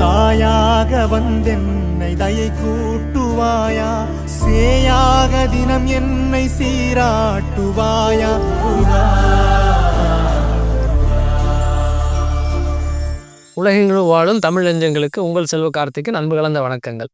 தாயாக வந்தென்னை தயை கூட்டுவாயா? சேயாக தினம் என்னை சீராட்டுவாயா? உலகெங்கிலும் வாழும் தமிழ் நெஞ்சங்களுக்கு உங்கள் செல்வ கார்த்திக்கு அன்பு கலந்த வணக்கங்கள்.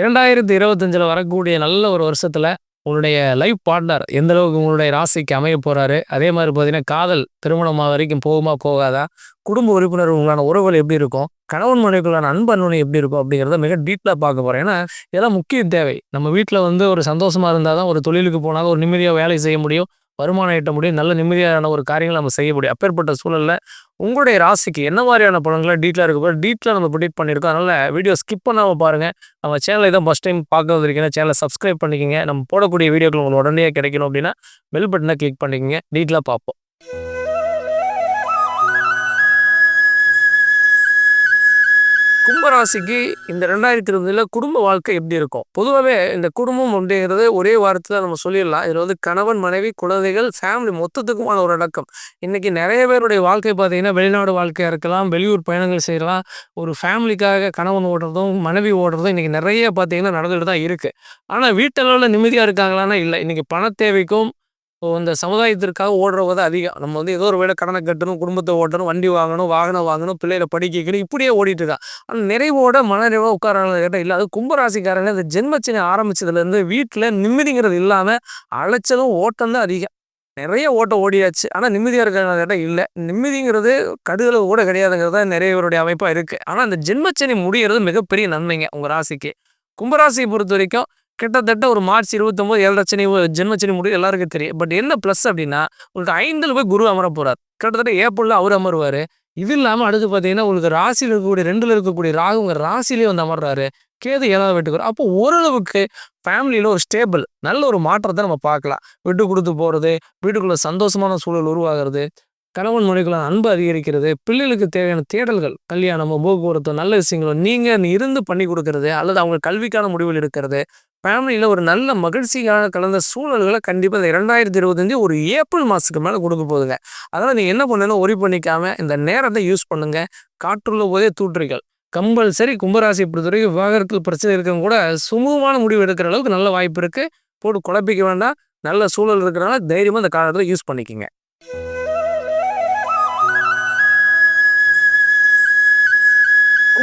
இரண்டாயிரத்தி இருபத்தஞ்சில் வரக்கூடிய நல்ல ஒரு வருஷத்தில் உங்களுடைய லைஃப் பார்ட்னர் எந்த அளவுக்கு உங்களுடைய ராசிக்கு அமைய போகிறாரு அதே மாதிரி பார்த்தீங்கன்னா காதல் திருமணமாக வரைக்கும் போகுமா போகாதா? குடும்ப உறுப்பினர் உங்களான உறவுகள் எப்படி இருக்கும்? கணவன் மனைவிக்குள்ளான அன்பு எப்படி இருக்கும்? அப்படிங்கிறத மிக டீட்டெயிலாக பார்க்க போகிறேன் ஏன்னா இதெல்லாம் முக்கிய தேவை. நம்ம வீட்டில் வந்து ஒரு சந்தோஷமாக இருந்தால் தான் ஒரு தொழிலுக்கு போனாலும் ஒரு நிம்மதியாக வேலை செய்ய முடியும். வருமானம் ஈட்ட முடியும். நல்ல நிம்மதியான ஒரு காரியங்களை நம்ம செய்ய முடியும். அப்பேற்பட்ட சூழலில் உங்களுடைய ராசிக்கு என்ன மாதிரியான படங்களை டீட்டெயிலாக இருக்க போது டீட்டெயிலாக நம்ம ப்ரிடிக்ட் பண்ணியிருக்கோம். அதனால் வீடியோ ஸ்கிப் பண்ணாமல் பாருங்கள் நம்ம சேனலை தான் ஃபஸ்ட் டைம் பார்க்க வந்திருக்கீங்க சேனலை சப்ஸ்கிரைப் பண்ணிக்கோங்க. நம்ம போடக்கூடிய வீடியோக்கள் உங்களுக்கு உடனே கிடைக்கணும் அப்படின்னா பெல் பட்டனை கிளிக் பண்ணிக்கோங்க. டீட்டெயிலாக பார்ப்போம். கும்பராசிக்கு இந்த ரெண்டாயிரத்தி இருபதுல குடும்ப வாழ்க்கை எப்படி இருக்கும்? பொதுவாகவே இந்த குடும்பம் அப்படிங்கிறது ஒரே வாரத்தில் நம்ம சொல்லிடலாம். இதில் வந்து கணவன் மனைவி குழந்தைகள் ஃபேமிலி மொத்தத்துக்குமான ஒரு அடக்கம். இன்னைக்கு நிறைய பேருடைய வாழ்க்கை பார்த்தீங்கன்னா வெளிநாடு வாழ்க்கையாக இருக்கலாம் வெளியூர் பயணங்கள் செய்யலாம். ஒரு ஃபேமிலிக்காக கணவன் ஓடுறதும் மனைவி ஓடுறதும் இன்னைக்கு நிறைய பார்த்தீங்கன்னா நடந்துட்டு தான் இருக்குது ஆனால் வீட்டளவில் நிம்மதியாக இருக்காங்களான்னா இல்லை. இன்னைக்கு பண தேவைக்கும் இப்போ இந்த சமுதாயத்திற்காக ஓடுறவங்க தான் அதிகம். நம்ம வந்து ஏதோ ஒரு வேலை கடனை கட்டணும் குடும்பத்தை ஓட்டணும் வண்டி வாங்கணும் வாகனம் வாங்கணும் பிள்ளைகளை படிக்க வைக்கணும் இப்படியே ஓடிட்டு இருக்கான். ஆனால் நிறைவோட மனநிறைவாக உட்காராங்க கேட்டால் இல்லை அது கும்பராசிக்காரங்க இந்த ஜென்மச்சினை ஆரம்பிச்சதுலேருந்து வீட்டில் நிம்மதிங்கிறது இல்லாமல் அலைச்சலும் ஓட்டம் தான் அதிகம். நிறைய ஓட்டம் ஓடியாச்சு. ஆனால் நிம்மதியாக இருக்காங்க கேட்டால் இல்லை. நிம்மதிங்கிறது கடுகளவு கூட கிடையாதுங்கிறது தான் அமைப்பாக இருக்குது ஆனால் அந்த ஜென்மச்சனி முடிகிறது மிகப்பெரிய நன்மைங்க உங்கள் ராசிக்கு. கும்பராசியை பொறுத்த வரைக்கும் கிட்டத்தட்ட ஒரு மார்ச் இருபத்தொம்போது ஏழு சனி ஜென்மச்சனி முடிவு எல்லாருக்கும் தெரியும். பட் என்ன ப்ளஸ் அப்படின்னா உங்களுக்கு ஐந்தில் போய் குரு அமர போகிறார் கிட்டத்தட்ட ஏப்ரலில் அவர் அமருவார். இது இல்லாமல் அடுத்து பார்த்தீங்கன்னா உங்களுக்கு ராசியில் இருக்கக்கூடிய ரெண்டில் இருக்கக்கூடிய ராகு உங்கள் ராசிலேயே வந்து அமர்றாரு. கேது ஏதாவது வீட்டுக்கு அப்போ ஓரளவுக்கு ஃபேமிலியில் ஒரு ஸ்டேபிள் நல்ல ஒரு மாற்றத்தை நம்ம பார்க்கலாம். விட்டு கொடுத்து போகிறது வீட்டுக்குள்ளே சந்தோஷமான சூழல் உருவாகிறது கணவன் மனைவிக்குள்ள அன்பு அதிகரிக்கிறது பிள்ளைகளுக்கு தேவையான தேடல்கள் கல்யாணமோ போக்குவரத்தோ நல்ல விஷயங்களோ நீங்கள் இருந்து பண்ணி கொடுக்கறது அல்லது அவங்க கல்விக்கான முடிவுகள் எடுக்கிறது ஃபேமிலியில் ஒரு நல்ல மகிழ்ச்சிக்கான கலந்த சூழல்களை கண்டிப்பாக இந்த இரண்டாயிரத்தி இருபத்தஞ்சி ஒரு ஏப்ரல் மாதத்துக்கு மேலே கொடுக்க போகுதுங்க. அதனால் நீங்கள் என்ன பண்ணணும் ஒரி பண்ணிக்காமல் இந்த நேரத்தை யூஸ் பண்ணுங்கள் காற்றுள்ள போதே தூற்றுகள். கம்பல்சரி கும்பராசி பொறுத்தவரைக்கும் விவாகரத்தில் பிரச்சனை இருக்கவங்க கூட சுமூகமான முடிவு எடுக்கிற அளவுக்கு நல்ல வாய்ப்பு இருக்குது போட்டு குழப்பிக்க வேண்டாம். நல்ல சூழல் இருக்கிறனால தைரியமாக இந்த காலத்தில் யூஸ் பண்ணிக்கோங்க.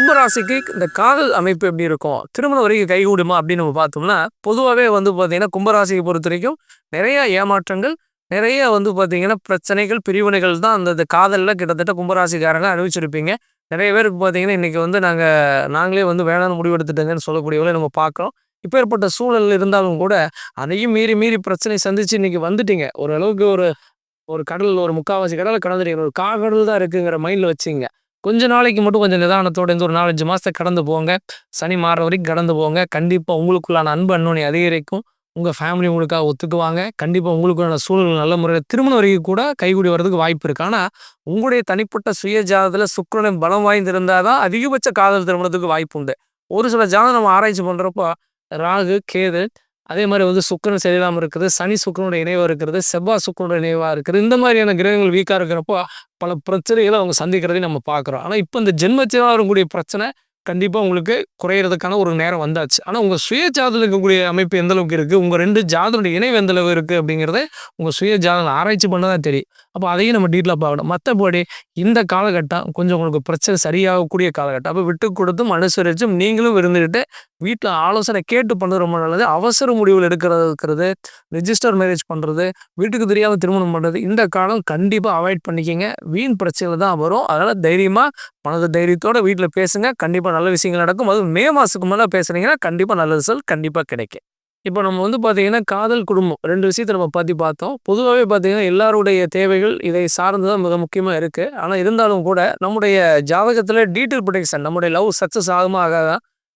கும்பராசிக்கு இந்த காதல் அமைப்பு எப்படி இருக்கும்? திருமணம் வரைக்கும் கைகூடுமா அப்படின்னு நம்ம பார்த்தோம்னா பொதுவாகவே வந்து பார்த்தீங்கன்னா கும்பராசியை பொறுத்த வரைக்கும் நிறைய ஏமாற்றங்கள் நிறைய வந்து பார்த்தீங்கன்னா பிரச்சனைகள் பிரிவினைகள் தான் அந்த காதலில் கிட்டத்தட்ட கும்பராசிக்காரங்க அனுபவிச்சிருப்பீங்க. நிறைய பேருக்கு பார்த்தீங்கன்னா இன்றைக்கி வந்து நாங்கள் நாங்களே வந்து வேணாம்னு முடிவெடுத்துட்டோங்கன்னு சொல்லக்கூடியவங்களே நம்ம பார்க்குறோம். இப்போ ஏற்பட்ட சூழல் இருந்தாலும் கூட அதையும் மீறி மீறி பிரச்சனை சந்திச்சு இன்றைக்கி வந்துட்டீங்க. ஓரளவுக்கு ஒரு ஒரு கடல் ஒரு முக்காவாசி கடலை கடந்துட்டீங்க. ஒரு காகடல் தான் இருக்குங்கிற மைண்டில் வச்சுங்க. கொஞ்ச நாளைக்கு மட்டும் கொஞ்சம் நிதானத்தோடு இருந்து ஒரு நாலஞ்சு மாதத்தை கடந்து போங்க. சனி மாற வரைக்கும் கடந்து போங்க. கண்டிப்பாக உங்களுக்குள்ளான அன்பு அன்பனை அதிகரிக்கும். உங்கள் ஃபேமிலி உங்களுக்காக ஒத்துக்குவாங்க. கண்டிப்பாக உங்களுக்கான சூழல் நல்ல முறையில் திருமணம் வரைக்கும் கூட கைகூடி வர்றதுக்கு வாய்ப்பு இருக்குது ஆனால் உங்களுடைய தனிப்பட்ட சுய ஜாதத்தில் சுக்கரனின் பலம் வாய்ந்திருந்தால் தான் அதிகபட்ச காதல் திருமணத்துக்கு வாய்ப்பு உண்டு. ஒரு சில ஜாதகம் நம்ம ஆராய்ச்சி பண்ணுறப்போ ராகு கேது அதே மாதிரி வந்து சுக்கரன் சரியில்லாமல் இருக்குது சனி சுக்கரனோட இணைவாக இருக்கிறது செவ்வாய் சுக்கரனோட இணைவாக இருக்குது. இந்த மாதிரியான கிரகங்கள் வீக்காக இருக்கிறப்போ பல பிரச்சனைகளை அவங்க சந்திக்கிறதையும் நம்ம பார்க்குறோம். ஆனால் இப்போ இந்த ஜென்மத்தினால் வரக்கூடிய பிரச்சனை கண்டிப்பாக உங்களுக்கு குறையிறதுக்கான ஒரு நேரம் வந்தாச்சு. ஆனால் உங்கள் சுய ஜாதத்தில் இருக்கக்கூடிய அமைப்பு எந்த அளவுக்கு இருக்குது உங்கள் ரெண்டு ஜாதனுடைய இணைவு எந்த அளவு இருக்குது அப்படிங்கிறத உங்கள் சுய ஜாதகம் ஆராய்ச்சி பண்ண தான் தெரியும். அப்போ அதையும் நம்ம டீட்டெயிலாக பார்க்கணும். மற்றபடி இந்த காலகட்டம் கொஞ்சம் உங்களுக்கு பிரச்சனை சரியாகக்கூடிய காலகட்டம். அப்போ விட்டு கொடுத்தும் அனுசரித்தும் நீங்களும் இருந்துக்கிட்டு வீட்டில் ஆலோசனை கேட்டு பண்ணுறது ரொம்ப நல்லது. அவசர முடிவில் எடுக்கிறது இருக்கிறது ரிஜிஸ்டர் மேரேஜ் பண்ணுறது வீட்டுக்கு தெரியாமல் திருமணம் பண்ணுறது இந்த காலம் கண்டிப்பாக அவாய்ட் பண்ணிக்கிங்க. வீண் பிரச்சனை தான் வரும். அதனால் தைரியமாக மனது தைரியத்தோடு வீட்டில் பேசுங்க. கண்டிப்பாக நல்ல விஷயங்கள் நடக்கும். அதுவும் மே மாதத்துக்கு மேலே பேசுகிறீங்கன்னா கண்டிப்பாக நல்ல ரிசல்ட் கண்டிப்பாக கிடைக்கும். இப்போ நம்ம வந்து பார்த்திங்கன்னா காதல் குடும்பம் ரெண்டு விஷயத்தை நம்ம பற்றி பார்த்தோம். பொதுவாகவே பார்த்திங்கன்னா எல்லாருடைய தேவைகள் இதை சார்ந்து தான் மிக முக்கியமாக இருக்குது ஆனால் இருந்தாலும் கூட நம்முடைய ஜாதகத்தில் டீட்டெயில் ப்ரொடெக்ஷன் நம்முடைய லவ் சக்ஸஸ் ஆகுமா ஆகாதா?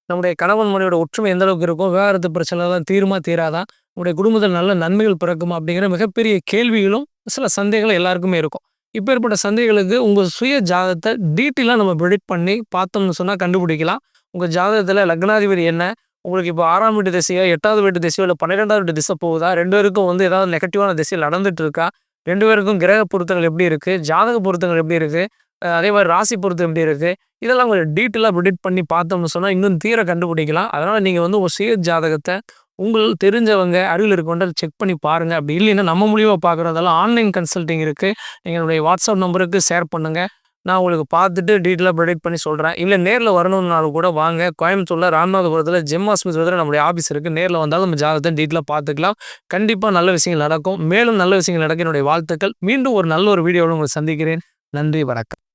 நம்முடைய கணவன் மனையோட ஒற்றுமை எந்த அளவுக்கு இருக்கும்? விவாகரத்து பிரச்சனை தான் தீருமா தீராதான் நம்முடைய குடும்பத்தில் நல்ல நன்மைகள் பிறக்குமா அப்படிங்கிற மிகப்பெரிய கேள்விகளும் சில சந்தேகங்கள் எல்லாருக்குமே இருக்கும். இப்போ ஏற்பட்ட சந்தைகளுக்கு உங்கள் சுய ஜாதகத்தை டீட்டெயிலாக நம்ம ப்ரெடிக்ட் பண்ணி பார்த்தோம்னு சொன்னால் கண்டுபிடிக்கலாம். உங்கள் ஜாதகத்தில் லக்னாதிபதி என்ன? உங்களுக்கு இப்போ ஆறாம் வீட்டு திசையோ எட்டாவது வீட்டு திசையோ இல்லை பன்னிரெண்டாவது வீட்டு திசை போகுதா? ரெண்டு பேருக்கும் வந்து ஏதாவது நெகட்டிவான திசையில் நடந்துட்டு இருக்கா? ரெண்டு பேருக்கும் கிரக பொருத்தங்கள் எப்படி இருக்குது ஜாதக பொருத்தங்கள் எப்படி இருக்குது அதே மாதிரி ராசி பொறுத்து எப்படி இருக்குது இதெல்லாம் கொஞ்சம் டீட்டெயிலாக ப்ரிடிக்ட் பண்ணி பார்த்தோம்னு சொன்னால் இன்னும் தீர கண்டுபிடிக்கலாம். அதனால் நீங்கள் வந்து ஒரு சுய ஜாதகத்தை உங்களுக்கு தெரிஞ்சவங்க அருகில் இருக்கவங்க செக் பண்ணி பாருங்கள் அப்படி இல்லைன்னா நம்ம மூலியமாக பார்க்குறதெல்லாம் ஆன்லைன் கன்சல்ட்டிங் இருக்குது எங்களுடைய வாட்ஸ்அப் நம்பருக்கு ஷேர் பண்ணுங்கள் நான் உங்களுக்கு பார்த்துட்டு டீட்டெயிலாக ப்ரொடெக்ட் பண்ணி சொல்கிறேன் இல்லை நேரில் வரணும்னாலும் கூட வாங்க. கோயம்புத்தூரில் ராமநாதபுரத்தில் ஜெம் ஆஸ்பத்திரியில் நம்மளுடைய ஆஃபீஸ் இருக்குது நேரில் வந்தாலும் நம்ம ஜாதகத்தை டீட்டெயிலாக பார்த்துக்கலாம். கண்டிப்பாக நல்ல விஷயங்கள் நடக்கும். மேலும் நல்ல விஷயங்கள் நடக்க என்னுடைய வாழ்த்துக்கள். மீண்டும் ஒரு நல்ல ஒரு வீடியோவில் உங்களை சந்திக்கிறேன். நன்றி வணக்கம்.